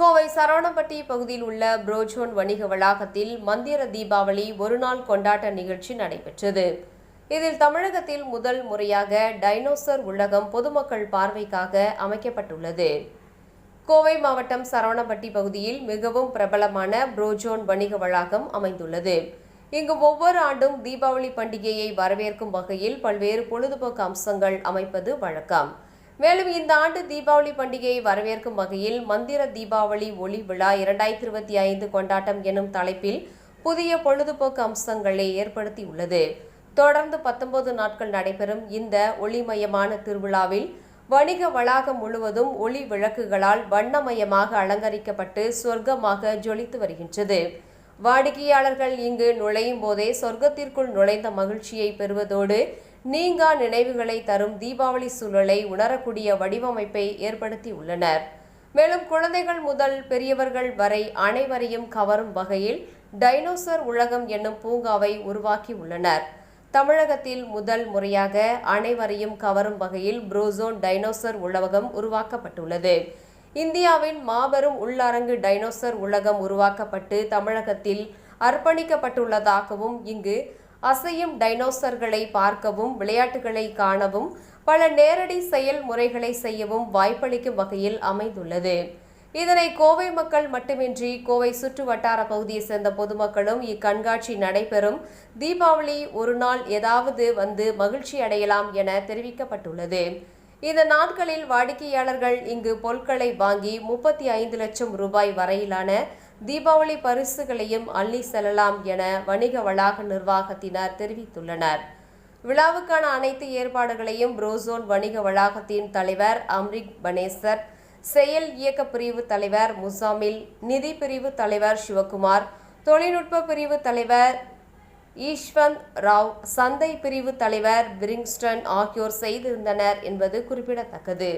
கோவை சரவணப்பட்டி பகுதியில் உள்ள புரோஜோன் வணிக வளாகத்தில் மந்திர தீபாவளி ஒருநாள் கொண்டாட்ட நிகழ்ச்சி நடைபெற்றது. இதில் தமிழகத்தில் முதல் முறையாக டைனோசர் உலகம் பொதுமக்கள் பார்வைக்காக அமைக்கப்பட்டுள்ளது. கோவை மாவட்டம் சரவணப்பட்டி பகுதியில் மிகவும் பிரபலமான புரோஜோன் வணிக வளாகம் அமைந்துள்ளது. இங்கு ஒவ்வொரு ஆண்டும் தீபாவளி பண்டிகையை வரவேற்கும் வகையில் பல்வேறு பொழுதுபோக்கு அம்சங்கள் அமைப்பது வழக்கம். மேலும் இந்த ஆண்டு தீபாவளி பண்டிகையை வரவேற்கும் வகையில் மந்திர தீபாவளி ஒளி விழா இரண்டாயிரத்தி இருபத்தி ஐந்து கொண்டாட்டம் எனும் தலைப்பில் புதிய பொழுதுபோக்கு அம்சங்களை ஏற்படுத்தியுள்ளது. தொடர்ந்து பத்தொன்பது நாட்கள் நடைபெறும் இந்த ஒளிமயமான திருவிழாவில் வணிக வளாகம் முழுவதும் ஒளி விளக்குகளால் வண்ணமயமாக அலங்கரிக்கப்பட்டு சொர்க்கமாக ஜொலித்து வருகின்றது. வாடிக்கையாளர்கள் இங்கு நுழையும் போதே சொர்க்கத்திற்குள் நுழைந்த மகிழ்ச்சியை பெறுவதோடு நீங்கா நினைவுகளை தரும் தீபாவளி சூழலை உணரக்கூடிய வடிவமைப்பை ஏற்படுத்தியுள்ளனர். மேலும் குழந்தைகள் முதல் பெரியவர்கள் வரை அனைவரையும் கவரும் வகையில் டைனோசர் உலகம் என்னும் பூங்காவை உருவாக்கியுள்ளனர். தமிழகத்தில் முதல் முறையாக அனைவரையும் கவரும் வகையில் புரோசோன் டைனோசர் உலகம் உருவாக்கப்பட்டுள்ளது. இந்தியாவின் மாபெரும் உள்ளரங்கு டைனோசர் உலகம் உருவாக்கப்பட்டு தமிழகத்தில் அர்ப்பணிக்கப்பட்டுள்ளதாகவும் இங்கு அசையும் டைனோசர்களை பார்க்கவும் விளையாட்டுகளை காணவும் பல நேரடி செயல்முறைகளை செய்யவும் வாய்ப்பளிக்கும் வகையில் அமைந்துள்ளது. இதனை கோவை மக்கள் மட்டுமின்றி கோவை சுற்று வட்டார பகுதியை சேர்ந்த பொதுமக்களும் இக்கண்காட்சி நடைபெறும். தீபாவளி ஒரு நாள் ஏதாவது வந்து மகிழ்ச்சி அடையலாம் என தெரிவிக்கப்பட்டுள்ளது. இந்த நாட்களில் வாடிக்கையாளர்கள் இங்கு பொருட்களை வாங்கி முப்பத்தி ஐந்து லட்சம் ரூபாய் வரையிலான தீபாவளி பரிசுகளையும் அள்ளி செல்லலாம் என வணிக வளாக நிர்வாகத்தினர் தெரிவித்துள்ளனர். விழாவுக்கான அனைத்து ஏற்பாடுகளையும் புரோசோன் வணிக வளாகத்தின் தலைவர் அம்ரிக் பனேசர் செயல் இயக்க பிரிவு தலைவர் முசாமில் நிதி பிரிவு தலைவர் சிவகுமார் தொழில்நுட்ப பிரிவு தலைவர் ஈஸ்வந்த் ராவ் சந்தை பிரிவு தலைவர் பிரிங்ஸ்டன் ஆகியோர் செய்திருந்தனர் என்பது குறிப்பிடத்தக்கது.